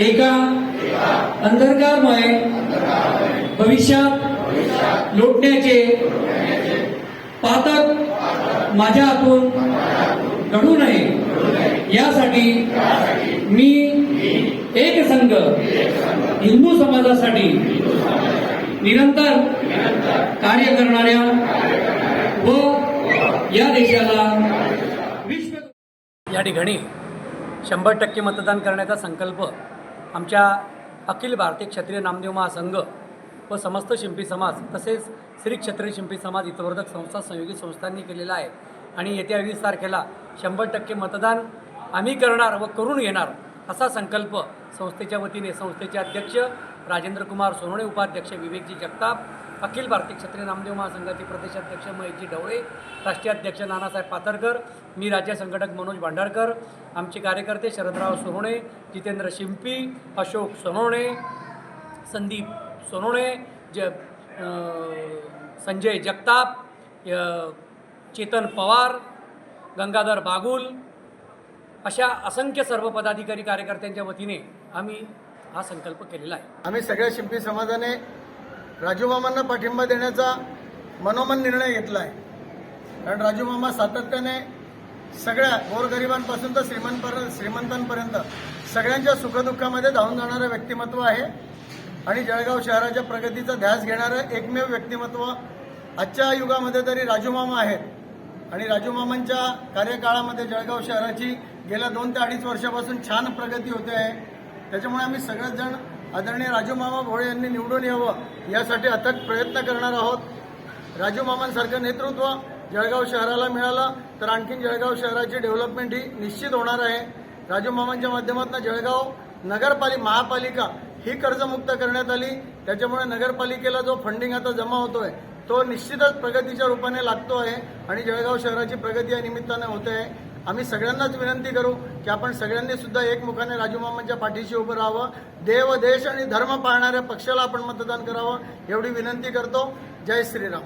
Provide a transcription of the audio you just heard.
एका अंधकारमय भविष्यात लोटण्याचे पातक माझ्या हातून घडू नये. यासाठी मी एक संघ हिंदू समाजासाठी निरंतर कार्य करणाऱ्या व या देशाला विश्व या ठिकाणी शंभर टक्के मतदान करण्याचा संकल्प आमच्या अखिल भारतीय क्षत्रिय नामदेव महासंघ व समस्त शिंपी समाज तसेच श्री क्षत्रिय शिंपी समाज हितवर्धक संस्था संयोगी संस्थांनी केलेला आहे. आणि येत्या वीस तारखेला शंभर टक्के मतदान आम्ही करणार व करून घेणार असा संकल्प संस्थेच्या वतीने संस्थेचे अध्यक्ष राजेंद्र कुमार सोनवणे उपाध्यक्ष विवेकजी जगताप अखिल भारतीय क्षत्रिय नामदेव महासंघाचे प्रदेशाध्यक्ष महेशजी ढवळे राष्ट्रीय अध्यक्ष नानासाहेब पाथरकर मी राज्य संघटक मनोज भांडारकर आमचे कार्यकर्ते शरदराव सोनवणे जितेंद्र शिंपी अशोक सोनवणे संदीप सोनवणे ज संजय जगताप य- चेतन पवार गंगाधर बागुल अशा असंख्य सर्व पदाधिकारी कार्यकर्त्यांच्या वतीने आम्ही हा संकल्प केलेला आहे. आम्ही सगळ्या शिंपी समाजाने राजूमामांना पाठिंबा देण्याचा मनोमन निर्णय घेतला आहे कारण राजूमामा सातत्याने सगळ्या गोरगरिबांपासून तर श्रीमंत श्रीमंतांपर्यंत सगळ्यांच्या सुखदुःखामध्ये धावून जाणारं व्यक्तिमत्व आहे. आणि जळगाव शहराच्या प्रगतीचा ध्यास घेणारं एकमेव व्यक्तिमत्व आजच्या युगामध्ये तरी राजूमामा आहेत. आणि राजूमामांच्या कार्यकाळामध्ये जळगाव शहराची गेल्या दोन ते अडीच वर्षापासून छान प्रगती होते आहे. त्याच्यामुळे आम्ही सगळेच जण आदरणीय राजूमामा भोळे यांनी निवडून यावं यासाठी अथक प्रयत्न करणार आहोत. राजूमामांसारखं नेतृत्व जळगाव शहराला मिळालं तर आणखीन जळगाव शहराची डेव्हलपमेंट ही निश्चित होणार आहे. राजूमामांच्या माध्यमातून जळगाव नगरपालिका महापालिका ही कर्जमुक्त करण्यात आली. त्याच्यामुळे नगरपालिकेला जो फंडिंग आता जमा होतोय तो निश्चितच प्रगतीच्या रूपाने लागतो आहे आणि जळगाव शहराची प्रगती या निमित्ताने होते. आहे आम्ही सगळ्यांनाच विनंती करू की आपण सगळ्यांनी सुद्धा एकमुखाने राजूमामांच्या पाठीशी उभं राहावं. देव देश आणि धर्म पाळणाऱ्या पक्षाला आपण मतदान करावं एवढी विनंती करतो. जय श्रीराम.